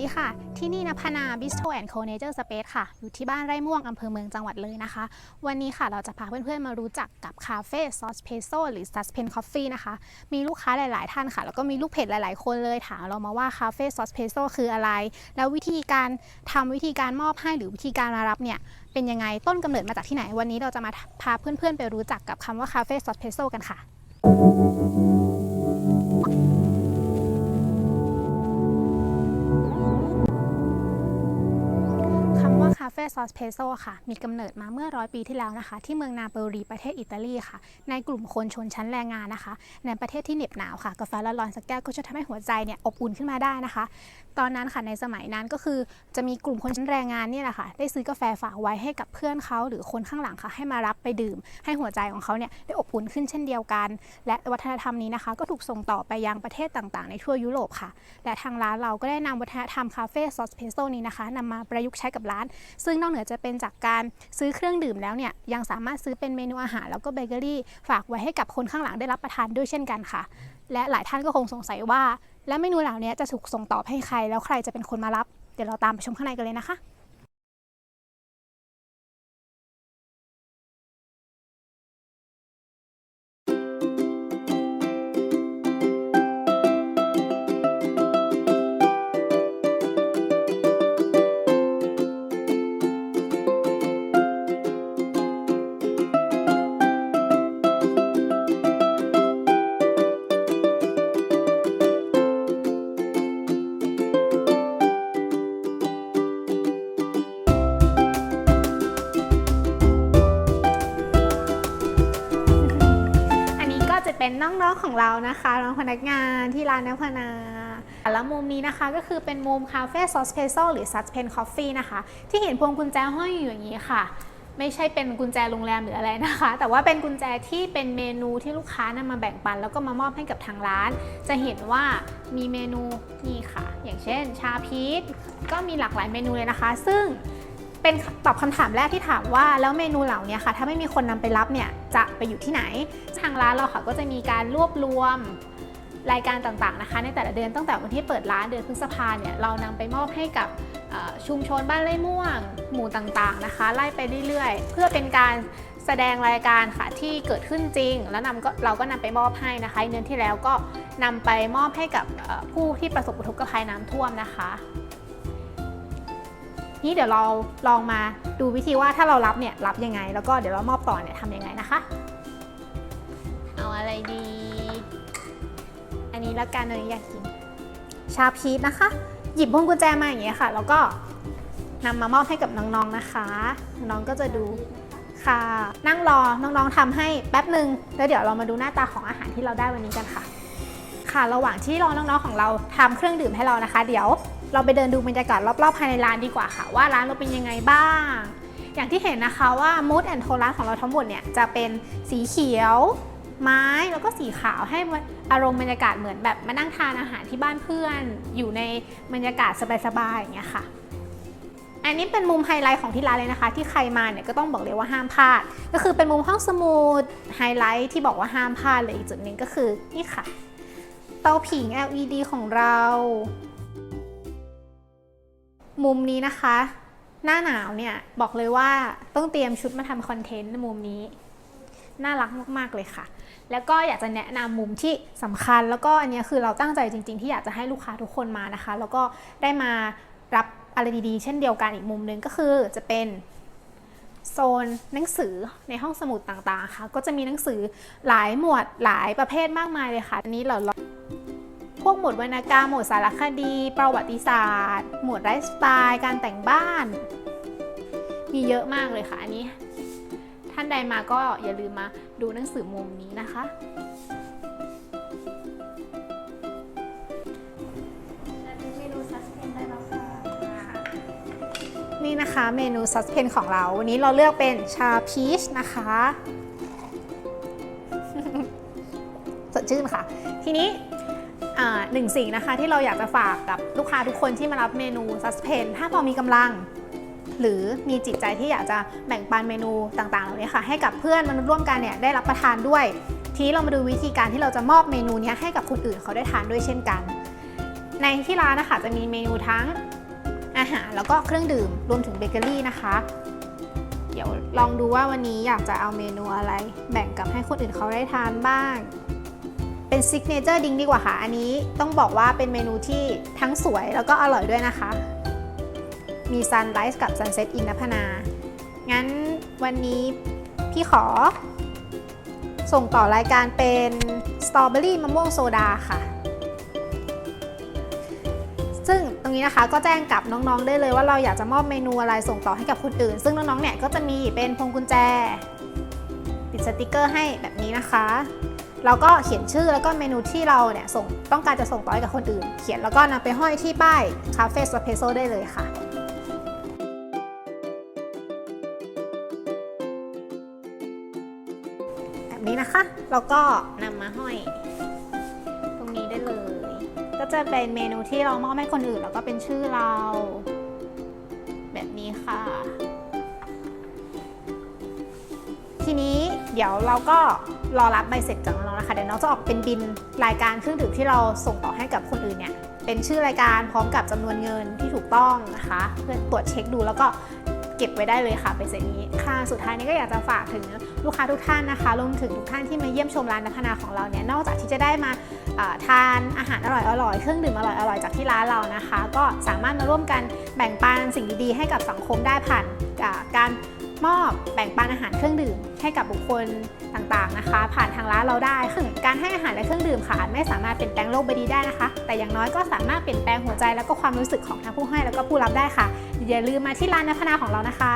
ดีค่ะ ที่นี่นพนา Bistro and Co Nature Space ค่ะ อยู่ที่บ้านไร่ม่วงอำเภอเมืองจังหวัดเลยนะคะ วันนี้ค่ะเราจะพาเพื่อนๆมารู้จักกับคาเฟ่ซอสเพโซหรือ Suspense Coffee นะคะ มีลูกค้าหลายๆ ท่านค่ะ แล้วก็มีลูกเพจหลายๆ คนเลยถามเรามาว่าคาเฟ่ซอสเพโซคืออะไร แล้ววิธีการทำวิธีการมอบให้หรือวิธีการมารับเนี่ยเป็นยังไงต้นกำเนิดมาจากที่ไหน วันนี้เราจะมาพาเพื่อนๆไปรู้จักกับคำว่าคาเฟ่ซอสเพโซกันค่ะาคาเฟ่ซอสเพโซค่ะ มีกำเนิดมาเมื่อร้อยปีที่แล้วนะคะ ที่เมืองนาเปโรีประเทศอิตาลีค่ะ ในกลุ่มคนชนชั้นแรงงานนะคะ ในประเทศที่เหน็บหนาวค่ะ กาแฟร้อนๆสักแก้วก็จะทำให้หัวใจเนี่ยอบอุ่นขึ้นมาได้นะคะ ตอนนั้นค่ะในสมัยนั้นก็คือจะมีกลุ่มคนชั้นแรงงานเนี่ยแหละค่ะ ได้ซื้อกาแฟฝากไว้ให้กับเพื่อนเขาหรือคนข้างหลังค่ะให้มารับไปดื่ม ให้หัวใจของเขาเนี่ยได้อบอุ่นขึ้นเช่นเดียวกัน และวัฒนธรรมนี้นะคะ ก็ถูกส่งต่อไปยังประเทศต่างๆ ในทั่วยุโรปค่ะ และทางร้านเราก็ได้นำวัฒนธรรมคาเฟ่ซอสเพโซนี้นะคะนำมาประยุกต์ใช้กับร้านซึ่งนอกเหนือจะเป็นจากการซื้อเครื่องดื่มแล้วเนี่ยยังสามารถซื้อเป็นเมนูอาหารแล้วก็เบเกอรี่ฝากไว้ให้กับคนข้างหลังได้รับประทานด้วยเช่นกันค่ะ และหลายท่านก็คงสงสัยว่า และเมนูเหล่านี้จะถูกส่งต่อให้ใคร แล้วใครจะเป็นคนมารับ เดี๋ยวเราตามไปชมข้างในกันเลยนะคะ เป็นน้องๆของเรานะคะน้องพนักงานที่ร้านนพนาแล้วมุมนี้นะคะก็คือเป็นมุมคาเฟ่ซอสเพโซหรือซัสเพนคอฟฟี่นะคะ ที่เห็นพวงกุญแจห้อยอยู่อย่างนี้ค่ะ ไม่ใช่เป็นกุญแจโรงแรมหรืออะไรนะคะ แต่ว่าเป็นกุญแจที่เป็นเมนูที่ลูกค้านำมาแบ่งปัน แล้วก็มามอบให้กับทางร้าน จะเห็นว่ามีเมนูนี่ค่ะ อย่างเช่น ชาพีชก็มีหลากหลายเมนูเลยนะคะ ซึ่ง เป็นตอบคำถามแรกที่ถามว่าแล้วเมนูเหล่านี้ค่ะถ้าไม่มีคนนำไปรับเนี่ยจะไปอยู่ที่ไหน ทางร้านเราค่ะก็จะมีการรวบรวมรายการต่างๆนะคะ ในแต่ละเดือนตั้งแต่วันที่เปิดร้านเดือนพฤษภาเนี่ยเรานำไปมอบให้กับชุมชนบ้านไร่ม่วง หมู่ต่างๆนะคะ ไล่ไปเรื่อยๆ เพื่อเป็นการแสดงรายการค่ะที่เกิดขึ้นจริง แล้วนำก็เราก็นำไปมอบให้นะคะเดือนที่แล้วก็นำไปมอบให้กับผู้ที่ประสบอุทกภัยน้ำท่วมนะคะ นี่เดี๋ยวเราลองมาดูวิธีว่าถ้าเรารับเนี่ยรับยังไง แล้วก็เดี๋ยวเรามอบต่อเนี่ยทำยังไงนะคะ เอาอะไรดี อันนี้ละกันเลยอยากกินชาพีชนะคะ หยิบพวงกุญแจมาอย่างเงี้ยค่ะ แล้วก็นำมามอบให้กับน้องๆนะคะ น้องๆก็จะดูค่ะ นั่งรอน้องๆทำให้แป๊บหนึ่งแล้วเดี๋ยวเรามาดูหน้าตาของอาหารที่เราได้วันนี้กันค่ะ ค่ะ ระหว่างที่รอน้องๆของเราทำเครื่องดื่มให้เรานะคะ เดี๋ยว เราไปเดินดูบรรยากาศรอบๆภายในร้านดีกว่าค่ะ ว่าร้านเราเป็นยังไงบ้าง อย่างที่เห็นนะคะว่า mood and tone ร้านของเราทั้งหมดเนี่ยจะเป็นสีเขียว ไม้แล้วก็สีขาวให้อารมณ์บรรยากาศเหมือนแบบมานั่งทานอาหารที่บ้านเพื่อน อยู่ในบรรยากาศสบายๆอย่างเงี้ยค่ะ อันนี้เป็นมุมไฮไลท์ของที่ร้านเลยนะคะ ที่ใครมาเนี่ยก็ต้องบอกเลยว่าห้ามพลาด ก็คือเป็นมุมห้องสมุดไฮไลท์ที่บอกว่าห้ามพลาดเลยอีกจุดหนึ่งก็คือนี่ค่ะ เตาผิง LED ของเรา มุมนี้นะคะ หน้าหนาวเนี่ยบอกเลยว่าต้องเตรียมชุดมาทำคอนเทนต์ในมุมนี้ น่ารักมากๆเลยค่ะ แล้วก็อยากจะแนะนำมุมที่สำคัญ แล้วก็อันนี้คือเราตั้งใจจริง ๆ ที่อยากจะให้ลูกค้าทุกคนมานะคะ แล้วก็ได้มารับอะไรดีๆ เช่นเดียวกันอีกมุมหนึงก็คือจะเป็นโซนหนังสือในห้องสมุดต่างๆค่ะ ก็จะมีหนังสือหลายหมวดหลายประเภทมากมายเลยค่ะ อันนี้เรา พวกหมวดวรรณกรรม หมวดสารคดี ประวัติศาสตร์ หมวดไลฟ์สไตล์ การแต่งบ้าน มีเยอะมากเลยค่ะ อันนี้ ท่านใดมาก็อย่าลืมมาดูหนังสือมุมนี้นะคะ นี่นะคะเมนูซัสเพนของเรา วันนี้เราเลือกเป็นชาพีชนะคะสดชื่นค่ะ ทีนี้ หนึ่งสิ่งนะคะที่เราอยากจะฝากกับลูกค้าทุกคนที่มารับเมนูซัสเพนถ้าพอมีกำลัง หรือมีจิตใจที่อยากจะแบ่งปันเมนูต่างๆเหล่านี้ค่ะ ให้กับเพื่อนมนุษย์ร่วมกันเนี่ยได้รับประทานด้วย ทีนี้เรามาดูวิธีการที่เราจะมอบเมนูนี้ให้กับคนอื่นเขาได้ทานด้วยเช่นกัน ในที่ร้านนะคะจะมีเมนูทั้งอาหารแล้วก็เครื่องดื่มรวมถึงเบเกอรี่นะคะ เดี๋ยวลองดูว่าวันนี้อยากจะเอาเมนูอะไร แบ่งกับให้คนอื่นเขาได้ทานบ้าง เป็นซิกเนเจอร์ดิงดีกว่าค่ะ อันนี้ต้องบอกว่าเป็นเมนูที่ทั้งสวยแล้วก็อร่อยด้วยนะคะ มีซันไรส์กับซันเซ็ตอินนพนา งั้นวันนี้พี่ขอ ส่งต่อรายการเป็นสตรอเบอรี่มะม่วงโซดาค่ะ ซึ่งตรงนี้นะคะก็แจ้งกับน้องๆได้เลยว่าเราอยากจะมอบเมนูอะไรส่งต่อให้กับคนอื่น ซึ่งน้องๆเนี่ยก็จะมีเป็นพวงกุญแจ ติดสติกเกอร์ให้แบบนี้นะคะ เราก็เขียนชื่อแล้วก็เมนูที่เราเนี่ยส่งต้องการจะส่งต่อให้กับคนอื่น เขียนแล้วก็นำไปห้อยที่ป้ายคาเฟ่สเปโซได้เลยค่ะแบบนี้นะคะ แล้วก็นำมาห้อย ตรงนี้ได้เลย ก็จะเป็นเมนูที่เรามอบให้คนอื่น แล้วก็เป็นชื่อเรา แบบนี้ค่ะทีนี้เดี๋ยวเราก็รอรับใบเสร็จจาก คะเดี๋ยวน้องจะออกเป็นบินรายการเครื่องดื่มที่เราส่งต่อให้กับคนอื่นเนี่ย เป็นชื่อรายการพร้อมกับจำนวนเงินที่ถูกต้องนะคะ เพื่อตรวจเช็คดูแล้วก็เก็บไว้ได้เลยค่ะใบเสร็จนี้ค่ะ สุดท้ายนี้ก็อยากจะฝากถึงลูกค้าทุกท่านนะคะรวมถึงทุกท่านที่มาเยี่ยมชมร้านนัพนาของเราเนี่ย นอกจากที่จะได้มาทานอาหารอร่อยๆ เครื่องดื่มอร่อยๆ จากที่ร้านเรานะคะ ก็สามารถมาร่วมกันแบ่งปันสิ่งดีๆ ให้กับสังคมได้ผ่านการ มอบแบ่งปันอาหารเครื่องดื่ม ให้กับบุคคลต่างๆนะคะ ผ่านทางร้านเราได้ซึ่งการให้อาหารและเครื่องดื่มค่ะอาจไม่สามารถเปลี่ยนแปลงโลกใบนี้ได้นะคะ แต่อย่างน้อยก็สามารถเปลี่ยนแปลงหัวใจแล้วก็ความรู้สึกของทั้งผู้ให้แล้วก็ผู้รับได้ค่ะอย่าลืมมาที่ร้านนพนาของเรานะคะ